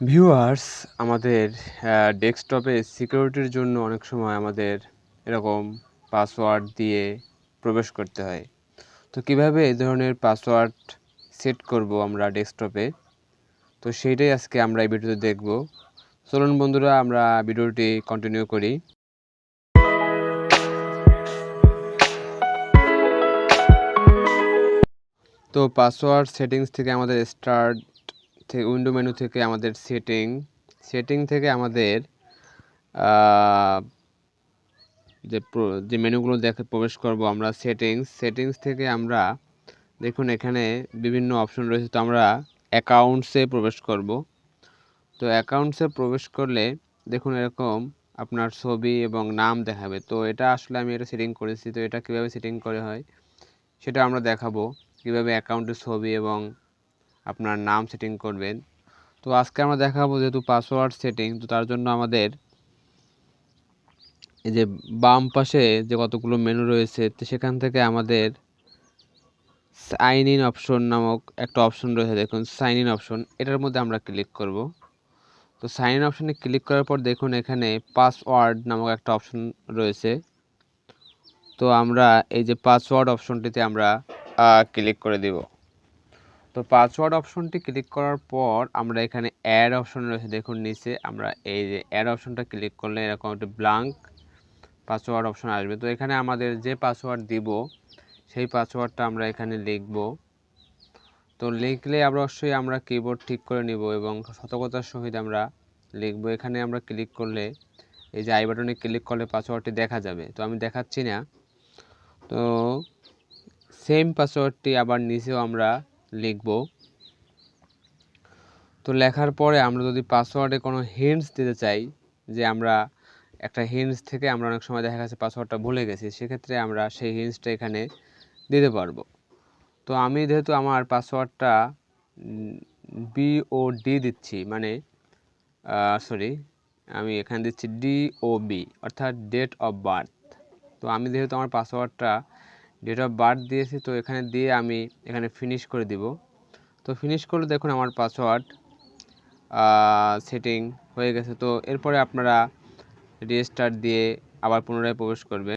Viewers আমাদের ডেস্কটপে সিকিউরিটির জন্য অনেক সময় আমাদের এরকম পাসওয়ার্ড দিয়ে প্রবেশ করতে হয়। তো কীভাবে এই ধরনের পাসওয়ার্ড সেট করব আমরা ডেস্কটপে তো সেইটাই আজকে আমরা এই ভিডিওতে দেখব। চলুন বন্ধুরা, আমরা ভিডিওটি কন্টিনিউ করি। তো পাসওয়ার্ড সেটিংস থেকে আমাদের স্টার্ট থেকে উইন্ডো মেনু থেকে আমাদের সেটিং সেটিং থেকে আমাদের যে যে মেনুগুলো দেখে প্রবেশ করব আমরা সেটিংস সেটিংস থেকে আমরা দেখুন এখানে বিভিন্ন অপশন রয়েছে, তো আমরা অ্যাকাউন্টসে প্রবেশ করব। তো অ্যাকাউন্টসে প্রবেশ করলে দেখুন এরকম আপনার ছবি এবং নাম দেখাবে, তো এটা আসলে আমি এটা সেটিং করেছি, তো এটা কীভাবে সেটিং করে হয় সেটা আমরা দেখাবো, কীভাবে অ্যাকাউন্টের ছবি এবং আপনার নাম সেটিং করবেন। তো আজকে আমরা দেখাবো যেহেতু পাসওয়ার্ড সেটিং তো তার জন্য আমাদের এই যে বাম পাশে যে কতগুলো মেনু রয়েছে, তো সেখান থেকে আমাদের সাইন ইন অপশন নামক একটা অপশন রয়েছে। দেখুন সাইন ইন অপশন এটার মধ্যে আমরা ক্লিক করব। তো সাইন ইন অপশনে ক্লিক করার পর দেখুন, এখানে পাসওয়ার্ড নামক একটা অপশন রয়েছে। তো আমরা এই যে পাসওয়ার্ড অপশনটিতে আমরা ক্লিক করে দিব। তো পাসওয়ার্ড অপশনটি ক্লিক করার পর আমরা এখানে অ্যাড অপশন রয়েছে। দেখুন নিচে আমরা এই যে অ্যাড অপশনটা ক্লিক করলে এরকম একটি ব্লাঙ্ক পাসওয়ার্ড অপশন আসবে। তো এখানে আমাদের যে পাসওয়ার্ড দিব, সেই পাসওয়ার্ডটা আমরা এখানে লিখব। তো লিখলে অবশ্যই আমরা কিবোর্ড ঠিক করে নিব এবং সতর্কতার সহিত আমরা লিখব। এখানে আমরা ক্লিক করলে, এই যে আই বাটনে ক্লিক করলে পাসওয়ার্ডটি দেখা যাবে। তো আমি দেখাচ্ছি না। তো সেম পাসওয়ার্ডটি আবার নিচেও আমরা লিখব। তো লেখার পরে আমরা যদি পাসওয়ার্ডে কোনো হিন্টস দিতে চাই, যে আমরা একটা হিন্টস থেকে আমরা অনেক সময় দেখা গেছে পাসওয়ার্ডটা ভুলে গেছি, সেক্ষেত্রে আমরা সেই হিন্টসটা এখানে দিতে পারব। তো আমি যেহেতু আমার পাসওয়ার্ডটা বি ও ডি দিচ্ছি মানে সরি আমি এখানে দিচ্ছি ডি ও বি অর্থাৎ ডেট অফ বার্থ তো আমি যেহেতু আমার পাসওয়ার্ডটা ডেট অফ বার্থ দিয়েছি, তো এখানে দিয়ে আমি এখানে ফিনিশ করে দিব। তো ফিনিশ করলে দেখুন আমার পাসওয়ার্ড সেটিং হয়ে গেছে। তো এরপরে আপনারা রেজিস্টার দিয়ে আবার পুনরায় প্রবেশ করবে